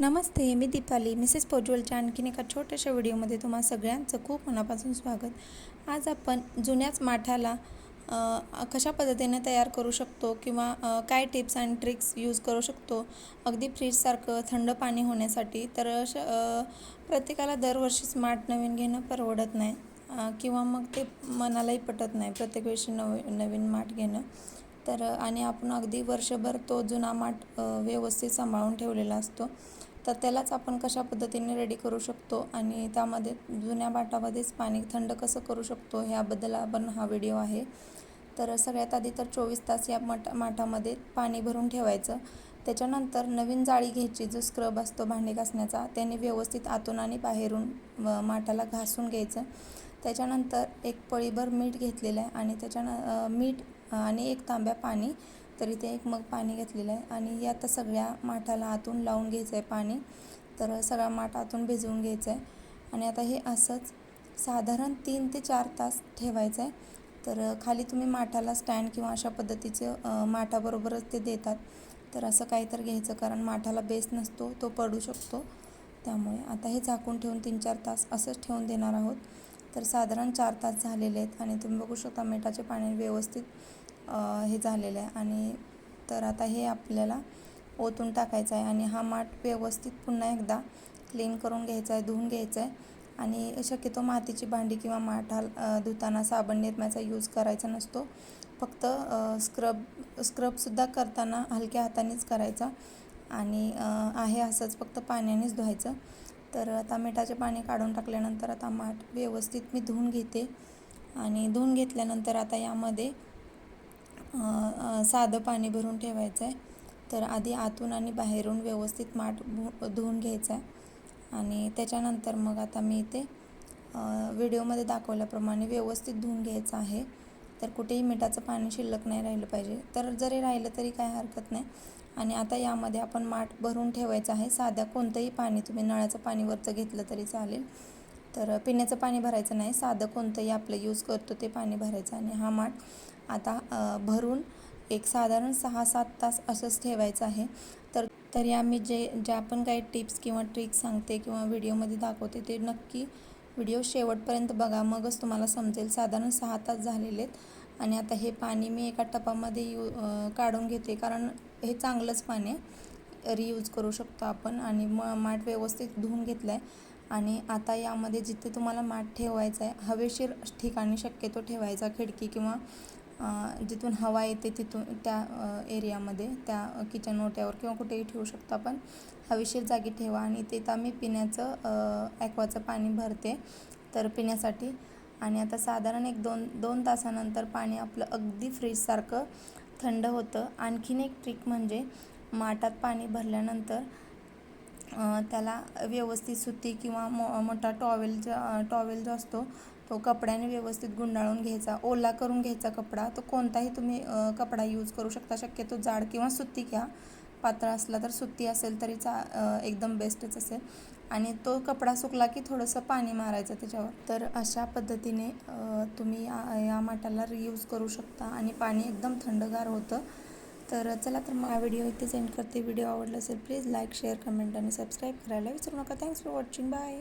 नमस्ते मी Deepali. Mrs पोज्वलच्या आणखीन एका छोट्याशा व्हिडिओमध्ये तुम्हा सगळ्यांचं खूप मनापासून स्वागत. आज आपण जुन्याच माठाला कशा पद्धतीने तयार करू शकतो किंवा काय टिप्स आणि ट्रिक्स यूज करू शकतो अगदी फ्रीजसारखं थंड पाणी होण्यासाठी तर श प्रत्येकाला दरवर्षीच माठ नवीन घेणं परवडत नाही किंवा मग ते मनालाही पटत नाही प्रत्येक वर्षी नव नवीन माठ घेणं. तर आणि आपण अगदी वर्षभर तो जुना माठ व्यवस्थित सांभाळून ठेवलेला असतो. तर त्यालाच आपण कशा पद्धतीने रेडी करू शकतो आणि त्यामध्ये जुन्या बाटामध्येच पाणी थंड कसं करू शकतो ह्याबद्दल आपण हा व्हिडिओ आहे. तर सगळ्यात आधी तर चोवीस तास या मठ माठामध्ये पाणी भरून ठेवायचं. त्याच्यानंतर नवीन जाळी घ्यायची जो स्क्रब असतो भांडे घासण्याचा त्याने व्यवस्थित आतून आणि बाहेरून माठाला घासून घ्यायचं. त्याच्यानंतर एक पळीभर मीठ घेतलेलं आहे आणि त्याच्यानं मीठ आणि एक तांब्या पाणी तर इथे एक मग पाणी घेतलेलं आहे. आणि आता सगळ्या माठाला आतून लावून घ्यायचं आहे पाणी. तर सगळा माठ आतून भिजवून घ्यायचं आहे आणि आता हे असंच साधारण तीन ते चार तास ठेवायचं आहे तर खाली तुम्ही माठाला स्टँड किंवा अशा पद्धतीचं माठाबरोबरच ते देतात. तर असं काहीतरी घ्यायचं कारण माठाला बेस नसतो तो पडू शकतो. त्यामुळे आता हे झाकून ठेवून तीन चार तास असंच ठेवून देणार आहोत. तर साधारण चार तास झालेले आहेत. आणि तुम्ही बघू शकता मिठाचे पाणी व्यवस्थित हे झालेलं आहे. आणि तर आता हे आपल्याला ओतून टाकायचं आहे. आणि हा माठ व्यवस्थित पुन्हा एकदा क्लीन करून घ्यायचा आहे धुवून घ्यायचा आहे. आणि शक्यतो मातीची भांडी किंवा माठा अ, धुताना साबण निर्माचा यूज करायचा नसतो. फक्त स्क्रब स्क्रबसुद्धा करताना हलक्या हातानेच करायचा. आणि आहे असंच फक्त पाण्यानेच धुवायचं. तर आता मिठाचे पाणी काढून टाकल्यानंतर आता माठ व्यवस्थित मी धुवून घेते. आणि धुवून घेतल्यानंतर आता यामध्ये साधं पाणी भरून ठेवायचं आहे तर आधी आतून आणि बाहेरून व्यवस्थित माठ धुवून घ्यायचं आहे आणि त्याच्यानंतर मग आता मी इथे व्हिडिओमध्ये दाखवल्याप्रमाणे व्यवस्थित धुवून घ्यायचं आहे. तर कुठेही मिठाचं पाणी शिल्लक नाही राहिलं पाहिजे. तर जरी राहिलं तरी काय हरकत नाही. आणि आता यामध्ये आपण माठ भरून ठेवायचं आहे. साध्या कोणतंही पाणी तुम्ही नळाचं पाणी वरचं घेतलं तरी चालेल. तर पिण्याचं पाणी भरायचं नाही. साधं कोणतंही आपलं यूज करतो ते पाणी भरायचं आणि हा माठ आता भरून एक साधारण सहा सात तास असंच ठेवायचं आहे. तर तरी आम्ही जे ज्या पण काही टिप्स किंवा ट्रिक्स सांगते किंवा व्हिडिओमध्ये दाखवते ते नक्की व्हिडिओ शेवटपर्यंत बघा. मगच तुम्हाला समजेल. साधारण सहा तास झालेले आहेत आणि आता हे पाणी मी एका टपामध्ये यू काढून घेते. कारण हे चांगलंच पाणी आहे. रियूज करू शकतो आपण आणि म माठ व्यवस्थित धुवून घेतलं आहे आणि आता यामध्ये जिथे तुम्हाला माठ ठेवायचा आहे हवेशीर ठिकाणी शक्यतो ठेवायचा खिडकी किंवा जिथून हवा येते तिथून त्या एरियामध्ये त्या किचन ओट्यावर किंवा कुठेही ठेवू शकतो आपण. हवेशीर जागी ठेवा आणि तिथं मी पिण्याचं ॲक्वाचं पाणी भरते तर पिण्यासाठी. आणि आता साधारण एक दोन दोन तासानंतर पाणी आपलं अगदी फ्रीजसारखं थंड होतं. आणखीन एक ट्रिक म्हणजे माठात पाणी भरल्यानंतर त्याला व्यवस्थित सुती किंवा मो मोठा टॉवेल टॉवेल जो असतो तो कपड्याने व्यवस्थित गुंडाळून घ्यायचा. ओला करून घ्यायचा कपडा. तो कोणताही तुम्ही कपडा यूज करू शकता. शक्यतो जाड किंवा सुती घ्या. पातळ असला तर सुती असेल तरी चा एकदम बेस्टच असेल. आणि तो कपडा सुकला की थोडंसं पाणी मारायचं त्याच्यावर. तर अशा पद्धतीने तुम्ही या या माठाला रियूज करू शकता. आणि पाणी एकदम थंडगार होतं. तर चला तर मग हा व्हिडिओ इथे सेंड करते. व्हिडिओ आवडला असेल प्लीज लाईक शेअर कमेंट आणि सबस्क्राईब करायला विसरू नका. Thanks for watching bye